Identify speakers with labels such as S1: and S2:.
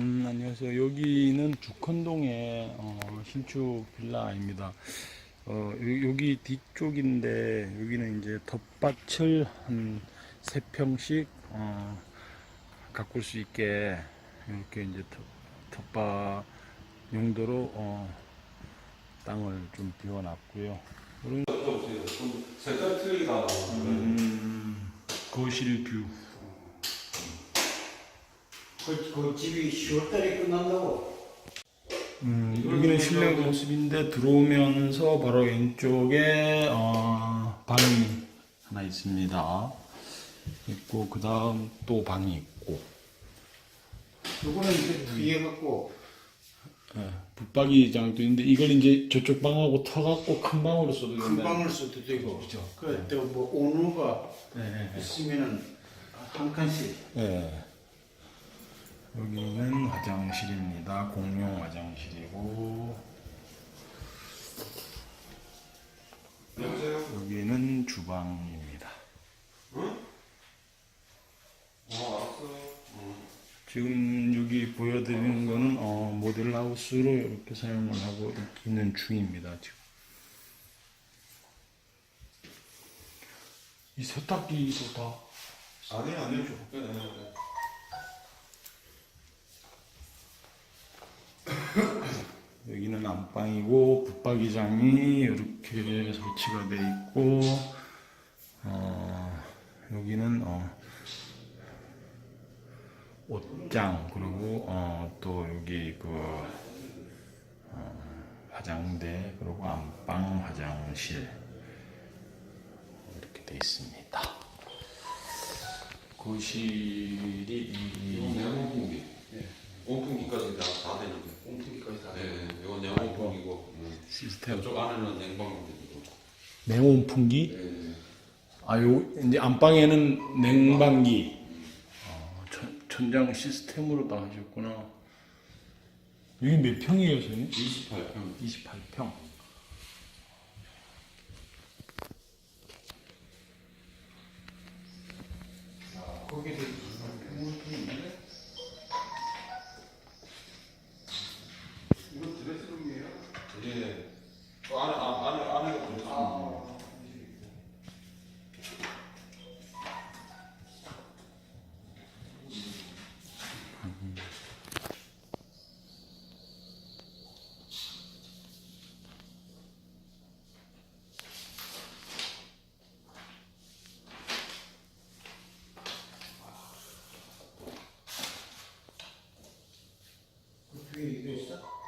S1: 음, 안녕하세요. 여기는 주컨동의 어, 신축 빌라입니다. 어, 요- 여기 뒤쪽인데 여기는 이제 텃밭을 한세 평씩 어, 가꿀 수 있게 이렇게 이제 텃- 텃밭 용도로 어, 땅을 좀 비워놨고요. 이런
S2: 좀 색깔 틀리다.
S1: 음, 거실 뷰.
S3: 그, 그 집이 10월달에 끝난다고.
S1: 음, 여기는 실내 모습인데 들어오면서 바로 왼쪽에 어, 방이 하나 있습니다. 있고 그 다음 또 방이 있고
S3: 요거는 이제 뒤에 갖고
S1: 예, 붙박이장도 있는데 이걸 이제 저쪽 방하고 터갖고 큰 방으로 써도
S3: 큰
S1: 된다.
S3: 방을 써도 되고.
S1: 그죠.
S3: 그래, 또뭐 오누가
S1: 예, 예,
S3: 있으면은 한 칸씩.
S1: 예. 여기는 화장실입니다. 공용 화장실이고? 여기는 주방입니다.
S2: 어, 알았어요.
S1: 지금 여기 보여드리는 거는 어, 모델 하우스로 이렇게 사용을 하고 있는 중입니다. 지금 이 세탁기도 다
S2: 아니, 아니요. 네.
S1: 여기는 안방이고 붙박이장이 이렇게 설치가 돼 있고 어, 여기는 어, 옷장 그리고 어, 또 여기 그 어, 화장대 그리고 안방 화장실 이렇게 돼 있습니다. 거실이 이-
S2: 내공풍기. 온풍기까지 다, 다 되는데.
S3: 꽁트기까지 다.
S2: 네, 이건 내공풍기고. 음. 저쪽 안에는 냉방기고.
S1: 냉온풍기
S2: 네.
S1: 아, 요, 이제 안방에는 냉방기. 어, 천, 천장 시스템으로 다 하셨구나. 여기 몇 평이에요, 선생님?
S2: 28평.
S1: 28평.
S3: 거기도 평물품이 있는데? 이거 드레스룸이에요?
S2: 예. 그 안에, 안- 안에, 안에가 들어있습니다.
S3: 그 뒤에 이거 있어?